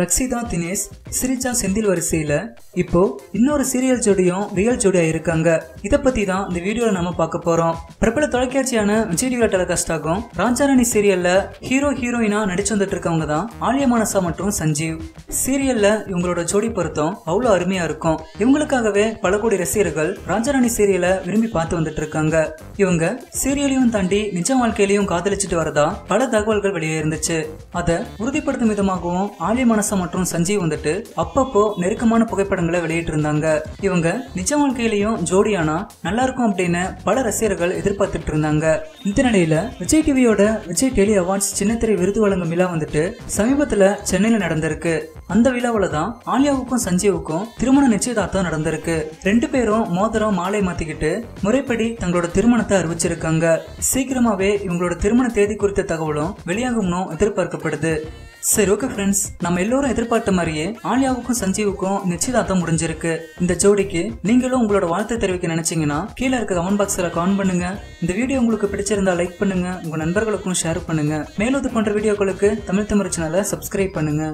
ரக்ஷிதா தினேஷ் சிரிஜா செந்தில் வரிசையில இப்போ இன்னொரு சீரியல் ஜோடியும் ரியல் ஜோடியா இருக்காங்க. இத பத்தி தான் இந்த வீடியோல நம்ம பார்க்க போறோம். பிரபல தொலைக்காட்சியான விஜய் டிவில டெலகாஸ்டாகும் ராஜாராணி சீரியல்ல ஹீரோ ஹீரோயினா நடிச்சு வந்துட்டு இருக்கவங்க தான் ஆலியா மனசா மற்றும் சஞ்சீவ். சீரியல்ல இவங்களோட ஜோடி பொருத்தம் அவ்வளவு அருமையா இருக்கும். இவங்களுக்காகவே பல கோடி ரசிகர்கள் ராஜாராணி சீரியலை விரும்பி பார்த்து வந்துட்டு இருக்காங்க இவங்க சீரியலையும் தாண்டி நிஜ வாழ்க்கையிலையும் காதலிச்சுட்டு வரதா பல தகவல்கள் வெளியே இருந்துச்சு. அதை உறுதிப்படுத்தும் விதமாகவும் ஆலிய மனசு மற்றும் சஞ்சீவ் வந்துட்டு அப்பப்போ நெருக்கமான புகைப்படங்களை வெளியிட்டு இருந்தாங்க இவங்க நிஜ வாழ்க்கையிலையும் ஜோடியானா நல்லா இருக்கும் அப்படின்னு பல ரசிகர்கள் எதிர்பார்த்துட்டு இருந்தாங்க. இந்த நிலையில விஜய் டிவியோட விஜய் டெலி அவார்ட்ஸ் சின்னத்திரை விருது வழங்கும் விழா வந்துட்டு சமீபத்துல சென்னையில நடந்திருக்கு. அந்த விழாவில தான் ஆலியாவுக்கும் சஞ்சீவுக்கும் திருமண நிச்சயதார்த்தம் நடந்திருக்கு. ரெண்டு பேரும் மோதிரம் மாலை மாத்திக்கிட்டு முறைப்படி தங்களோட திருமணத்தை அறிவிச்சிருக்காங்க. சீக்கிரமாவே இவங்களோட திருமண தேதி குறித்த தகவலும் வெளியாகும்னு எதிர்பார்க்கப்படுது. சரி ஓகே ஃப்ரெண்ட்ஸ் நம்ம எல்லோரும் எதிர்பார்த்த மாதிரியே ஆலியாவுக்கும் சஞ்சீவுக்கும் நிச்சயதார்த்தம் முடிஞ்சிருக்கு. இந்த ஜோடிக்கு நீங்களும் உங்களோட வாழ்த்து தெரிவிக்க நினைச்சீங்கன்னா கீழே இருக்க கமெண்ட் பாக்ஸ்ல கமெண்ட் பண்ணுங்க. இந்த வீடியோ உங்களுக்கு பிடிச்சிருந்தா லைக் பண்ணுங்க. உங்க நண்பர்களுக்கும் ஷேர் பண்ணுங்க. மேலும் இது போன்ற வீடியோக்களுக்கு தமிழ் தமிழ் சேனலை சப்ஸ்கிரைப் பண்ணுங்க.